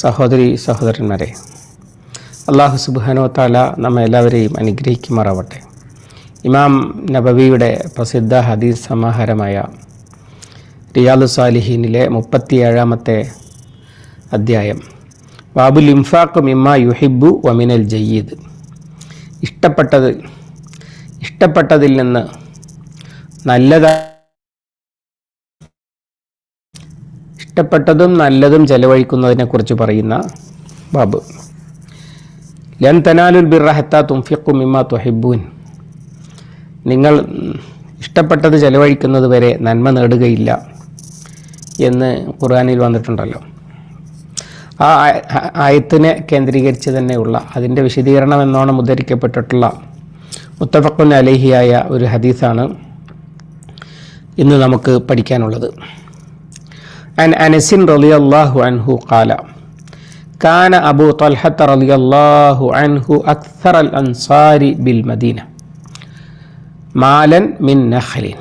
സഹോദരി സഹോദരന്മാരെ അള്ളാഹു സുബ്ഹാനോ താല നമ്മെ എല്ലാവരെയും അനുഗ്രഹിക്കുമാറാവട്ടെ. ഇമാം നബവിയുടെ പ്രസിദ്ധ ഹദീസ് സമാഹാരമായ റിയാദു സാലിഹീനിലെ മുപ്പത്തിയേഴാമത്തെ അധ്യായം. ബാബുൽ ഇംഫാഖ് മിമ്മ യുഹിബു വമിനൽ ജയ്യീദ്. ഇഷ്ടപ്പെട്ടത് ഇഷ്ടപ്പെട്ടതിൽ നിന്ന് നല്ലതാ ഇഷ്ടപ്പെട്ടതും നല്ലതും ചെലവഴിക്കുന്നതിനെക്കുറിച്ച് പറയുന്ന ബാബ്. ലൻ തനാലുൽ ബിറഹത്ത തുംഫിഖു മിമ്മ തുഹിബൂൻ നിങ്ങൾ ഇഷ്ടപ്പെട്ടത് ചെലവഴിക്കുന്നത് വരെ നന്മ നേടുകയില്ല എന്ന് ഖുർആാനിൽ വന്നിട്ടുണ്ടല്ലോ. ആ ആയത്തിനെ കേന്ദ്രീകരിച്ച് തന്നെയുള്ള അതിന്റെ വിശദീകരണം എന്നോണം ഉദ്ധരിക്കപ്പെട്ടിട്ടുള്ള മുത്തഫക്കുൻ അലഹിയായ ഒരു ഹദീസാണ് ഇന്ന് നമുക്ക് പഠിക്കാനുള്ളത്. عن أنس رضي الله عنه قال كان أبو طلحة رضي الله عنه أكثر الأنصار بالمدينة مالا من نخل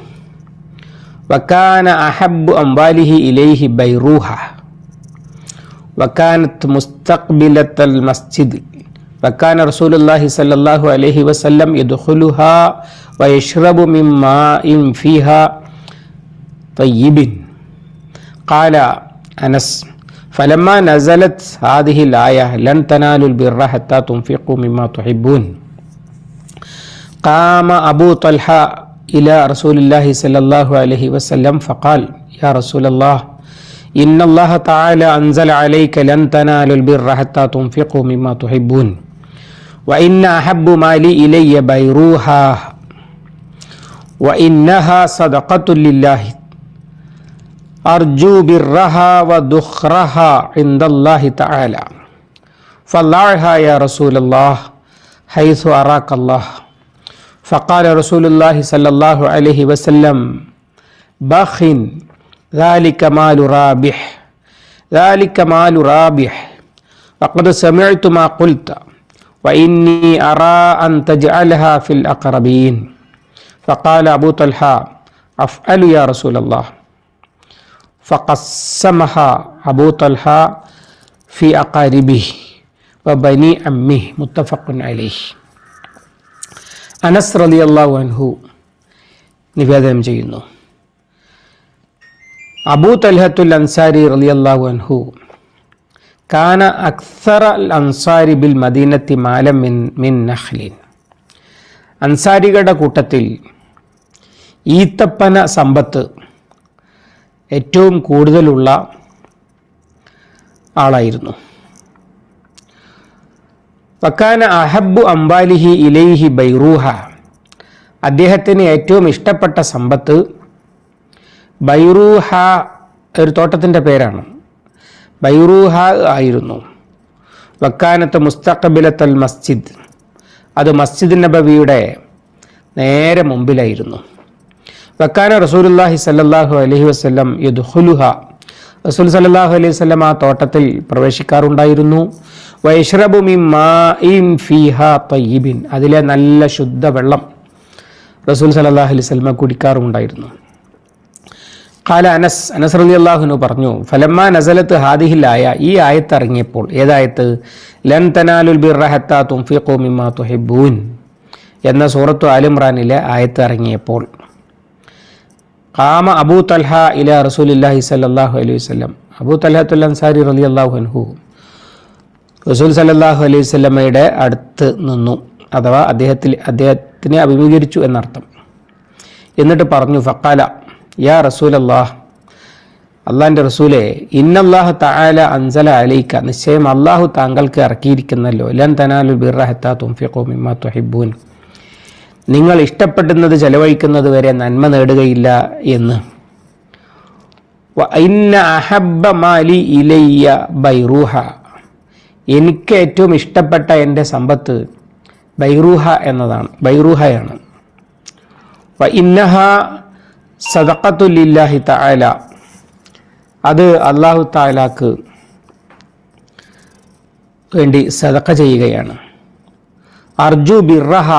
وكان أحب أمواله إليه بيروها وكانت مستقبلة المسجد وكان رسول الله صلى الله عليه وسلم يدخلها ويشرب من ماء فيها طيب. قال أنس فلما نزلت هذه الآية لن تنالوا البر حتى تنفقوا مما تحبون. قام أبو طلحة إلى رسول الله صلى الله عليه وسلم فقال يا رسول الله إن الله تعالى أنزل عليك لن تنالوا البر حتى تنفقوا مما تحبون وإن أحب مالي إلي بيروها وإنها صدقة لله أرجو برها ودخرها عند الله تعالى. فاللعها يا رسول الله حيث أراك الله. فقال رسول الله صلى الله عليه وسلم بخ ذلك مال رابح ذلك مال رابح. وقد سمعت ما قلت وإني أرى أن تجعلها في الأقربين. فقال أبو طلحة أفعل يا رسول الله. فقسمها ابو طلحه في اقاربه وبني അമ്മിഹ് متفق عليه. അനസ് റലി അള്ളാഹു അൻഹു നിവേദനം ചെയ്യുന്നു. അബൂ തൽഹത്തുൽ അൻസാരി റലി അള്ളാഹു അൻഹു കാന അക്സറ അൽ അൻസാരി ബിൽ മദീനത്തി മാലം മിൻ മിൻ നഹ്ലിൻ അൻസാരികളുടെ കൂട്ടത്തിൽ ഈത്തപ്പന സമ്പത്ത് ഏറ്റവും കൂടുതലുള്ള ആളായിരുന്നു. വക്കാന അഹബു അംബാലിഹി ഇലൈഹി ബൈറൂഹ. അദ്ദേഹത്തിന് ഏറ്റവും ഇഷ്ടപ്പെട്ട സമ്പത്ത് ബൈറൂഹ ഒരു തോട്ടത്തിന്റെ പേരാണ്. ബൈറൂഹ ആയിരുന്നു. വക്കാനത്ത് മുസ്തഖബിലത്തൽ മസ്ജിദ്. അത് മസ്ജിദ് നബവിയുടെ നേരെ മുമ്പിലായിരുന്നു. വക്കാന റസൂലുല്ലാഹി സല്ലാഹു അലൈഹി വസല്ലം യദ്ഖുലുഹ. റസൂൽ സല്ലാഹു അലൈഹി വസ്ലം ആ തോട്ടത്തിൽ പ്രവേശിക്കാറുണ്ടായിരുന്നു. തയ്യിബിൻ. അതിലെ നല്ല ശുദ്ധ വെള്ളം റസൂൽ സല്ലാഹു അലൈഹി സ്വലമ കുടിക്കാറുണ്ടായിരുന്നു കാല അനസ് അനസ് റലി അള്ളാഹുനു പറഞ്ഞു ഫലമ്മ നസലത്ത് ഹാദിഹിലായ ഈ ആയത്ത് ഇറങ്ങിയപ്പോൾ ഏതായത്ത് ലൻ തനാലുൽ ബിർറഹത്ത തുംഫിഖു മിമ്മ തുഹിബൂൻ എന്ന സൂറത്തു ആലിമ്രാനിലെ ആയത്ത് ഇറങ്ങിയപ്പോൾ കാമ അബൂ തൽഹ ഇല റസൂലില്ലാഹി സല്ലല്ലാഹു അലൈഹി വസല്ലം. അബൂ തൽഹത്തുൽ അൻസാരി റലി അള്ളാഹു അൻഹു. റസൂൽ സല്ലല്ലാഹു അലൈഹി വസല്ലമയുടെ അടുത്ത് നിന്നു. അഥവാ അദ്ദേഹത്തിൽ അദ്ദേഹത്തിനെ അഭിമുഖീകരിച്ചു എന്നർത്ഥം. എന്നിട്ട് പറഞ്ഞു ഫക്കാല യാ റസൂൽ അള്ളാഹ് അള്ളാഹിന്റെ റസൂലെ ഇന്നല്ലാഹു തആല അൻസല അലൈക്ക നിശ്ചയം അള്ളാഹു താങ്കൾക്ക് ഇറക്കിയിരിക്കുന്നല്ലോ. ലൻ തനാലു ബിറഹത്താ തുംഫിഖു മിമ്മ തുഹിബ്ബൂൻ. നിങ്ങൾ ഇഷ്ടപ്പെടുന്നത് ചെലവഴിക്കുന്നത് വരെ നന്മ നേടുകയില്ല എന്ന്. മാലി ബൈറൂഹ. എനിക്ക് ഏറ്റവും ഇഷ്ടപ്പെട്ട എന്റെ സമ്പത്ത് ബൈറൂഹ എന്നതാണ് ബൈറൂഹയാണ്. വ തആല. അത് അള്ളാഹു താലാക്ക് വേണ്ടി സദക്ക ചെയ്യുകയാണ്. അർജു ബിർറഹ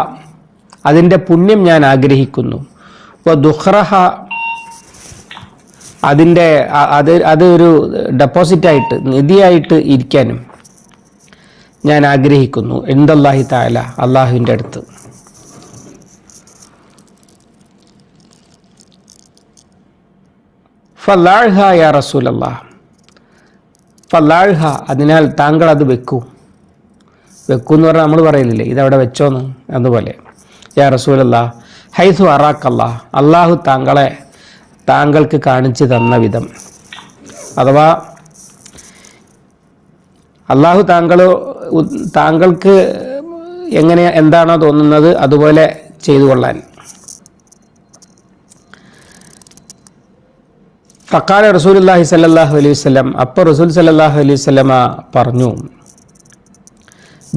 അതിന്റെ പുണ്യം ഞാൻ ആഗ്രഹിക്കുന്നു. വ ദുഹ്റഹ അതിന്റെ അത് അത് ഒരു ഡെപ്പോസിറ്റായിട്ട് നിധിയായിട്ട് ഇരിക്കാനും ഞാൻ ആഗ്രഹിക്കുന്നു. എന്തല്ലാഹി താല അള്ളാഹുവിന്റെ അടുത്ത്. ഫലാഴ്ഹ യാ റസൂലല്ലാ. ഫലാഴ്ഹ അതിനാൽ താങ്കൾ അത് വെക്കൂ. വെക്കൂ എന്ന് പറഞ്ഞാൽ നമ്മൾ പറയുന്നില്ലേ ഇതവിടെ വെച്ചോന്ന്? അതുപോലെ. യാ റസൂലല്ലാ ഹൈസു അറാക്കല്ല അള്ളാഹു താങ്കളെ താങ്കൾക്ക് കാണിച്ചു തന്ന വിധം. അഥവാ അള്ളാഹു താങ്കൾ താങ്കൾക്ക് എങ്ങനെ എന്താണോ തോന്നുന്നത് അതുപോലെ ചെയ്തു കൊള്ളാൻ. ഫക്കാല റസൂലുല്ലാഹി സല്ലാഹു അലൈഹി വസല്ലം അപ്പോൾ റസൂൽ സല്ലാഹു അലൈഹി വസല്ലമ പറഞ്ഞു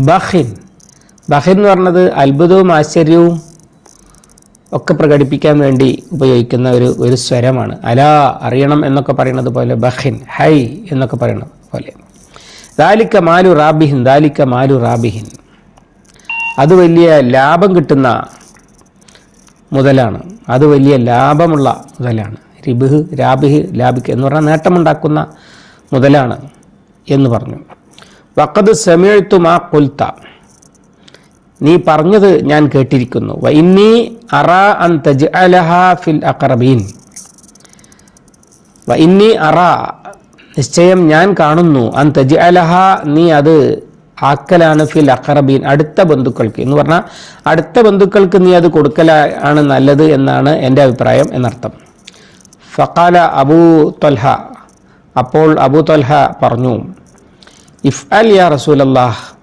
ബഹിൻ ബഹിൻ എന്ന് പറഞ്ഞത് അത്ഭുതവും ആശ്ചര്യവും ഒക്കെ പ്രകടിപ്പിക്കാൻ വേണ്ടി ഉപയോഗിക്കുന്ന ഒരു ഒരു സ്വരമാണ്. അല അറിയണം എന്നൊക്കെ പറയുന്നത് പോലെ ബഹിൻ ഹൈ എന്നൊക്കെ പറയുന്നത് പോലെ. ദാലിക്ക മാലു റാബിഹിൻ ദാലിക്ക മാലു റാബിഹിൻ. അത് വലിയ ലാഭം കിട്ടുന്ന മുതലാണ്. അത് വലിയ ലാഭമുള്ള മുതലാണ്. റിബിഹ് രാബിഹ് ലാബിക്ക് എന്ന് പറഞ്ഞാൽ നേട്ടമുണ്ടാക്കുന്ന മുതലാണ് എന്ന് പറഞ്ഞു. വക്കത് സമയത്തു കൊൽത്ത നീ പറഞ്ഞത് ഞാൻ കേട്ടിരിക്കുന്നു. ഫിൽ നിശ്ചയം ഞാൻ കാണുന്നു. അൻ തജ് അലഹ നീ അത് ആക്കലാണ് ഫിൽ അഖറബീൻ അടുത്ത ബന്ധുക്കൾക്ക്. എന്ന് പറഞ്ഞാൽ അടുത്ത ബന്ധുക്കൾക്ക് നീ അത് കൊടുക്കലാണ് നല്ലത് എന്നാണ് എന്റെ അഭിപ്രായം എന്നർത്ഥം. ഫക്കാല അബൂ തൊൽഹ. അപ്പോൾ അബൂ തൊൽഹ പറഞ്ഞു ഇഫ് അൽ യാ റസൂലല്ലാഹ്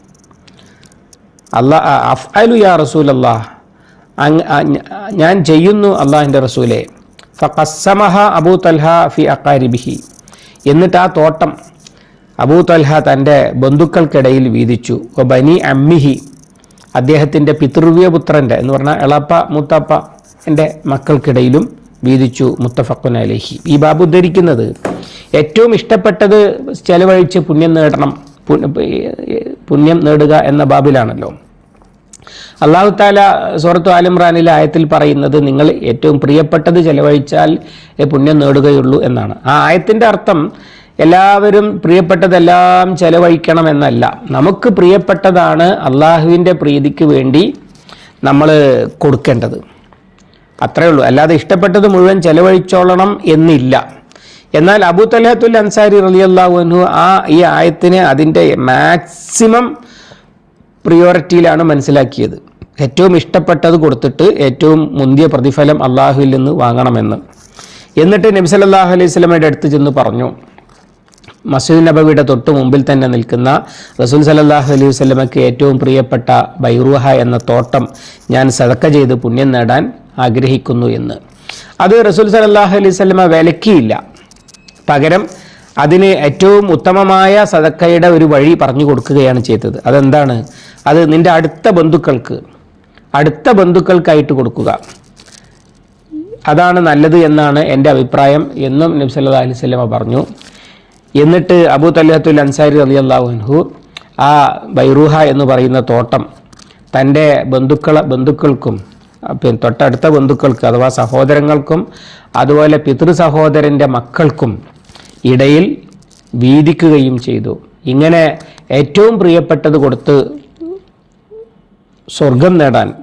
അല്ലാ യാ അങ് ഞാൻ ചെയ്യുന്നു അള്ളാഹിന്റെ റസൂലെ. ഫഖസ്സമഹ അബൂ തൽഹ ഫി അക്കാരിബിഹി എന്നിട്ട് ആ തോട്ടം അബൂ തൽഹ തന്റെ ബന്ധുക്കൾക്കിടയിൽ വീതിച്ചു. ഒ ബനി അമ്മിഹി അദ്ദേഹത്തിന്റെ പിതൃവ്യ പുത്രന്റെ എന്ന് പറഞ്ഞാൽ എളപ്പ മുത്തപ്പ എന്റെ മക്കൾക്കിടയിലും വീതിച്ചു. മുത്തഫക്കുൻ അലഹി. ഈ ബാബു ഉദ്ധരിക്കുന്നത് ഏറ്റവും ഇഷ്ടപ്പെട്ടത് ചെലവഴിച്ച് പുണ്യം നേടണം. പുണ്യം നേടുക എന്ന ബാബിലാണല്ലോ. അള്ളാഹു താല സൂറത്തു ആലിമ്രാനിലെ ആയത്തിൽ പറയുന്നത് നിങ്ങൾ ഏറ്റവും പ്രിയപ്പെട്ടത് ചെലവഴിച്ചാൽ പുണ്യം നേടുകയുള്ളൂ എന്നാണ്. ആ ആയത്തിന്റെ അർത്ഥം എല്ലാവരും പ്രിയപ്പെട്ടതെല്ലാം ചെലവഴിക്കണമെന്നല്ല. നമുക്ക് പ്രിയപ്പെട്ടതാണ് അള്ളാഹുവിന്റെ പ്രീതിക്ക് വേണ്ടി നമ്മൾ കൊടുക്കേണ്ടത്. അത്രേ ഉള്ളൂ. അല്ലാതെ ഇഷ്ടപ്പെട്ടത് മുഴുവൻ ചെലവഴിച്ചോളണം എന്നില്ല. എന്നാൽ അബൂ തലഹത്തുൽ അൻസാരി റലിയല്ലാഹുനു ആ ഈ ആയത്തിന് അതിന്റെ മാക്സിമം പ്രിയോറിറ്റിയിലാണ് മനസ്സിലാക്കിയത്. ഏറ്റവും ഇഷ്ടപ്പെട്ടത് കൊടുത്തിട്ട് ഏറ്റവും മുന്തിയ പ്രതിഫലം അള്ളാഹുവിൽ നിന്ന് വാങ്ങണമെന്ന്. എന്നിട്ട് നബി സല്ലല്ലാഹു അലൈഹി സ്വലമയുടെ അടുത്ത് ചെന്ന് പറഞ്ഞു മസ്ജിദ് നബവിയുടെ തൊട്ട് മുമ്പിൽ തന്നെ നിൽക്കുന്ന റസൂൽ സലല്ലാഹു അലൈഹി വസ്ലമയ്ക്ക് ഏറ്റവും പ്രിയപ്പെട്ട ബൈറൂഹ എന്ന തോട്ടം ഞാൻ സതക്ക ചെയ്ത് പുണ്യം നേടാൻ ആഗ്രഹിക്കുന്നു എന്ന്. അത് റസൂൽ സലല്ലാഹു അലൈഹി വസല്ലമ വിലക്കിയില്ല. പകരം അതിന് ഏറ്റവും ഉത്തമമായ സതക്കയുടെ ഒരു വഴി പറഞ്ഞു കൊടുക്കുകയാണ് ചെയ്തത്. അതെന്താണ്? അത് നിന്റെ അടുത്ത ബന്ധുക്കൾക്ക് അടുത്ത ബന്ധുക്കൾക്കായിട്ട് കൊടുക്കുക. അതാണ് നല്ലത് എന്നാണ് എന്റെ അഭിപ്രായം എന്നും നബ്സല്ലാ വസല്ലമ പറഞ്ഞു. എന്നിട്ട് അബൂ തല്ലാത്തുൽ അൻസാരി അലി അള്ളാഹുഹു ആ ബൈറൂഹ എന്ന് പറയുന്ന തോട്ടം തന്റെ ബന്ധുക്കള ബന്ധുക്കൾക്കും പിന്നെ തൊട്ടടുത്ത ബന്ധുക്കൾക്ക് അഥവാ സഹോദരങ്ങൾക്കും അതുപോലെ പിതൃ സഹോദരന്റെ മക്കൾക്കും ഇടയിൽ വീതിക്കുകയും ചെയ്തു. ഇങ്ങനെ ഏറ്റവും പ്രിയപ്പെട്ടത് കൊടുത്ത് സ്വർഗം നേടാൻ.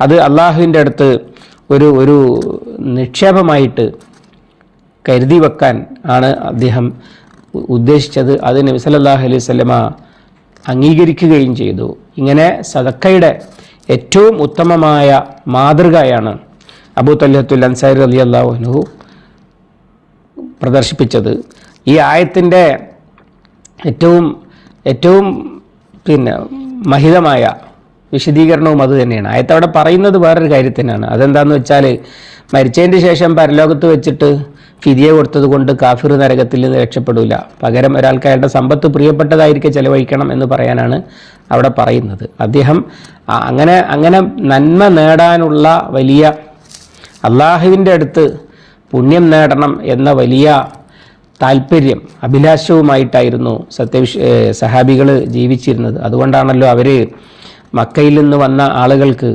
അത് അള്ളാഹുവിന്റെ അടുത്ത് ഒരു ഒരു നിക്ഷേപമായിട്ട് കരുതി വെക്കാൻ ആണ് അദ്ദേഹം ഉദ്ദേശിച്ചത്. അത് നബി അല്ലാഹു അലൈഹി സ്വലമ അംഗീകരിക്കുകയും ചെയ്തു. ഇങ്ങനെ സദക്കയുടെ ഏറ്റവും ഉത്തമമായ മാതൃകയാണ് അബൂ തല്ലഹത്തുൽ അൻസാരി അലി അള്ളാഹുനു പ്രദർശിപ്പിച്ചത്. ഈ ആയത്തിന്റെ ഏറ്റവും ഏറ്റവും പിന്നെ മഹിതമായ വിശദീകരണവും അത് തന്നെയാണ്. ആയത്തവിടെ പറയുന്നത് വേറൊരു കാര്യത്തിനാണ് അതെന്താണെന്ന് വെച്ചാൽ മരിച്ചതിന്റെ ശേഷം പരലോകത്ത് വെച്ചിട്ട് ഫിതിയ കൊടുത്തത് കൊണ്ട് കാഫിർ നരകത്തിൽ നിന്ന് രക്ഷപ്പെടില്ല പകരം ഒരാൾക്ക് അയാളുടെ സമ്പത്ത് പ്രിയപ്പെട്ടതായിരിക്കും ചെലവഴിക്കണം എന്ന് പറയാനാണ് അവിടെ പറയുന്നത്. അദ്ദേഹം അങ്ങനെ അങ്ങനെ നന്മ നേടാനുള്ള വലിയ അള്ളാഹുവിന്റെ അടുത്ത് പുണ്യം നേടണം എന്ന വലിയ താല്പര്യം അഭിലാഷവുമായിട്ടായിരുന്നു സത്യവിശ് സഹാബികൾ ജീവിച്ചിരുന്നത്. അതുകൊണ്ടാണല്ലോ അവർ മക്കയിൽ നിന്ന് വന്ന ആളുകൾക്ക്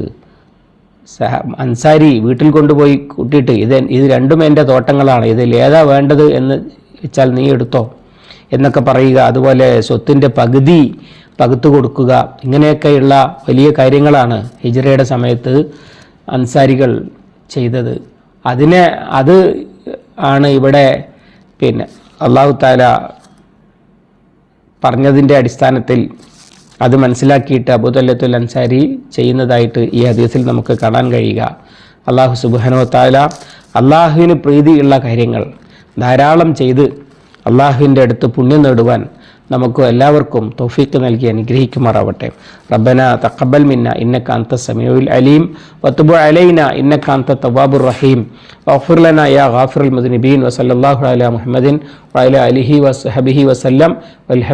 സഹ അൻസാരി വീട്ടിൽ കൊണ്ടുപോയി കൂട്ടിയിട്ട് ഇത് ഇത് രണ്ടും എന്റെ തോട്ടങ്ങളാണ് ഇതിൽ ഏതാ വേണ്ടത് എന്ന് വെച്ചാൽ നീ എടുത്തോ എന്നൊക്കെ പറയുക. അതുപോലെ സ്വത്തിന്റെ പകുതി പകുത്തു കൊടുക്കുക. ഇങ്ങനെയൊക്കെയുള്ള വലിയ കാര്യങ്ങളാണ് ഹിജറയുടെ സമയത്ത് അൻസാരികൾ ചെയ്തത്. അതിനെ അത് ആണ് ഇവിടെ പിന്നെ അള്ളാഹു താല പറഞ്ഞതിന്റെ അടിസ്ഥാനത്തിൽ അത് മനസ്സിലാക്കിയിട്ട് അബുദല്ലത്തുൽ അൻസാരി ചെയ്യുന്നതായിട്ട് ഈ ഹദീസിൽ നമുക്ക് കാണാൻ കഴിയുക. അള്ളാഹു സുബാനോ താല അള്ളാഹുവിന് പ്രീതിയുള്ള കാര്യങ്ങൾ ധാരാളം ചെയ്ത് അള്ളാഹുവിന്റെ അടുത്ത് പുണ്യം നേടുവാൻ നമുക്ക് എല്ലാവർക്കും തൗഫീക്ക് നൽകി അനുഗ്രഹിക്കുമാറാവട്ടെ. റബ്ബന തക്കബൽ മിന്ന ഇന്നക അന്ത സമീഉൽ അലീം വത്തുബു അലൈന ഇന്നക അന്ത തവ്വാബുർ റഹീം. വഫുർലന ലനാ യാ ഗാഫിറുൽ മുദ്നിബീൻ വസല്ലല്ലാഹു അല മുഹമ്മദിൻ വഅലാ അലിഹി വസഹബിഹി വസല്ലം. വൽഹംദു